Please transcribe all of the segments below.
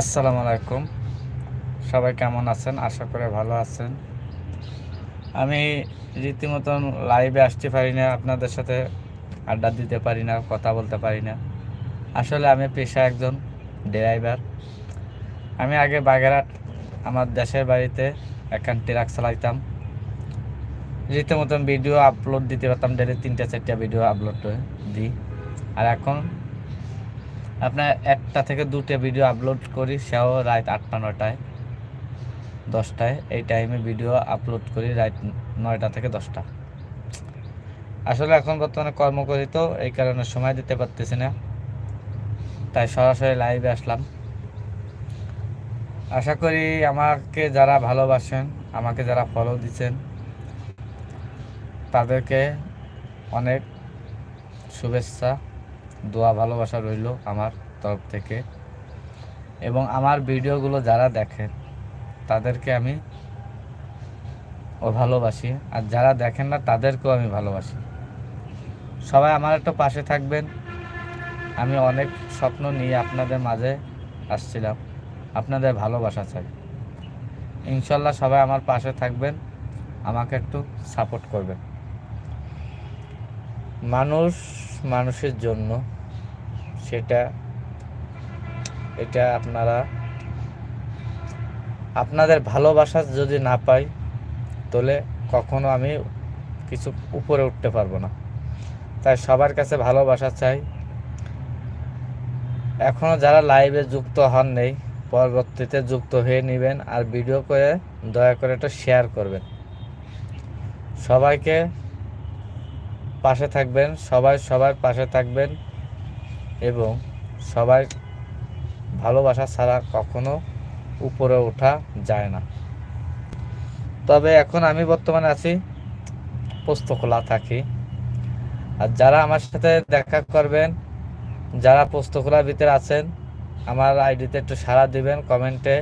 আসসালামু আলাইকুম। সবাই কেমন আছেন? আশা করে ভালো আছেন। আমি রীতিমতন লাইভে আসতে পারি না, আপনাদের সাথে আড্ডা দিতে পারি না, কথা বলতে পারি না। আসলে আমি পেশা একজন ড্রাইভার আমি আগে বাগেরহাট, আমার দেশের বাড়িতে একখান ট্রাক চালাইতাম। রীতিমতন ভিডিও আপলোড দিতে পারতাম ডেলি তিনটা চারটা ভিডিও আপলোড দিই আর এখন আপনার একটা থেকে দুটো ভিডিও আপলোড করি, সেও রাত আটটা নটায় দশটায়। এই টাইমে ভিডিও আপলোড করি রাত নয়টা থেকে দশটা। আসলে এখন বর্তমানে কর্ম করি তো, এই কারণে সময় দিতে পারতেছি না। তাই সরাসরি লাইভে আসলাম। আশা করি আমাকে যারা ভালোবাসেন, আমাকে যারা ফলো দিচ্ছেন তাদেরকে অনেক শুভেচ্ছা। দোয়া, ভালোবাসা রইল আমার তরফ থেকে। এবং আমার ভিডিওগুলো যারা দেখেন, তাদেরকে আমি ও ভালোবাসি। আর যারা দেখেন না, তাদেরকেও আমি ভালোবাসি। সবাই আমার একটু পাশে থাকবেন। আমি অনেক স্বপ্ন নিয়ে আপনাদের মাঝে আসছিলাম। আপনাদের ভালোবাসা চাই। ইনশাল্লাহ সবাই আমার পাশে থাকবেন। আমাকে একটু সাপোর্ট করবেন। মানুষ মানুষের জন্য সেটা, এটা আপনারা, আপনাদের ভালোবাসা যদি না পাই, তাহলে কখনো আমি কিছু উপরে উঠতে পারব না। তাই সবার কাছে ভালোবাসা চাই। এখনও যারা লাইভে যুক্ত হন নেই, পরবর্তীতে যুক্ত হয়ে নেবেন আর ভিডিও করে দয়া করে একটা শেয়ার করবেন। সবাইকে পাশে থাকবেন, সবাই সবার পাশে থাকবেন এবং সবাই ভালোবাসা ছাড়া কখনো উপরে ওঠা যায় না। তবে এখন আমি বর্তমানে আছি পোস্তখোলা থাকি। আর যারা আমার সাথে দেখা করবেন, যারা পোস্তখোলার ভিতরে আছেন, আমার আইডিতে একটু সাড়া দিবেন কমেন্টে।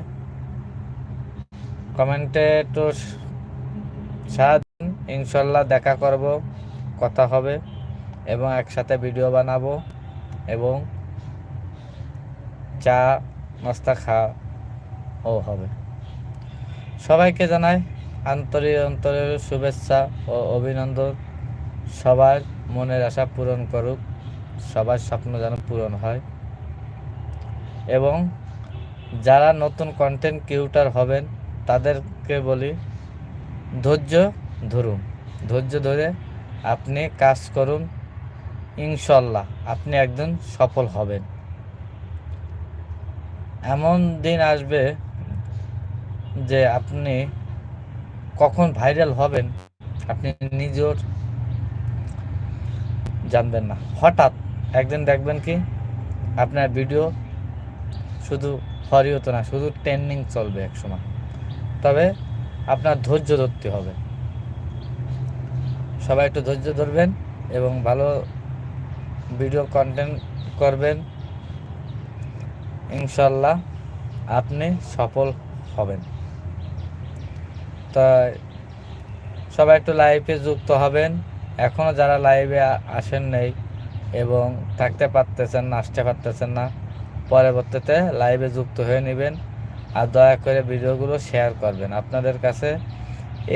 কমেন্টে একটু সাড়া দিন, ইনশাল্লাহ দেখা করব। কথা হবে এবং একসাথে ভিডিও বানাবো এবং চা, নাস্তা খাওয়াও হবে। সবাইকে জানাই আন্তরিক অন্তরের শুভেচ্ছা ও অভিনন্দন। সবার মনের আশা পূরণ করুক, সবার স্বপ্ন যেন পূরণ হয়। এবং যারা নতুন কন্টেন্ট কিউটার হবেন, তাদেরকে বলি ধৈর্য ধরুন। ধৈর্য ধরে আপনি কাজ করুন, ইনশাল্লাহ আপনি একজন সফল হবেন। এমন দিন আসবে যে আপনি কখন ভাইরাল হবেন, আপনি নিজের জানবেন না। হঠাৎ একদিন দেখবেন কি, আপনার ভিডিও শুধু হরি হতো না, শুধু ট্রেন্ডিং চলবে এক সময় তবে আপনার ধৈর্য ধরতে হবে। সবাই একটু ধৈর্য ধরবেন এবং ভালো ভিডিও কন্টেন্ট করবেন। ইনশাল্লাহ আপনি সফল হবেন। তাই সবাই একটু লাইভে যুক্ত হবেন। এখনও যারা লাইভে আসেন নেই এবং থাকতে পারতেছেন না, আসতে পারতেছেন না, পরবর্তীতে লাইভে যুক্ত হয়ে নেবেন আর দয়া করে ভিডিওগুলো শেয়ার করবেন। আপনাদের কাছে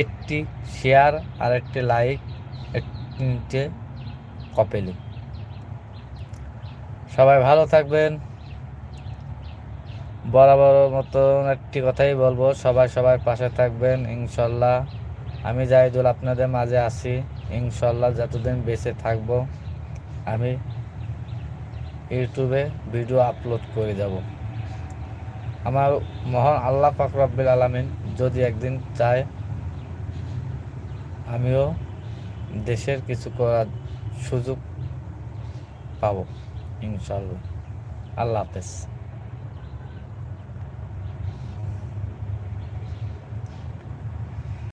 একটি শেয়ার আর একটি লাইক একটি কপেলি। সবাই ভালো থাকবেন। বরাবর মতন একটি কথাই বলব, সবাই সবার পাশে থাকবেন, ইনশাল্লাহ। আমি জাহিদুল আপনাদের মাঝে আছি, ইনশাল্লাহ যতদিন বেঁচে থাকব, আমি ইউটিউবে ভিডিও আপলোড করে যাব। আমার মহান আল্লাহ পাক আলমিন যদি একদিন চায়, আমিও দেশের কিছু করার সুযোগ পাবো ইনশাল্লাহ আল্লাহ হাফেজ।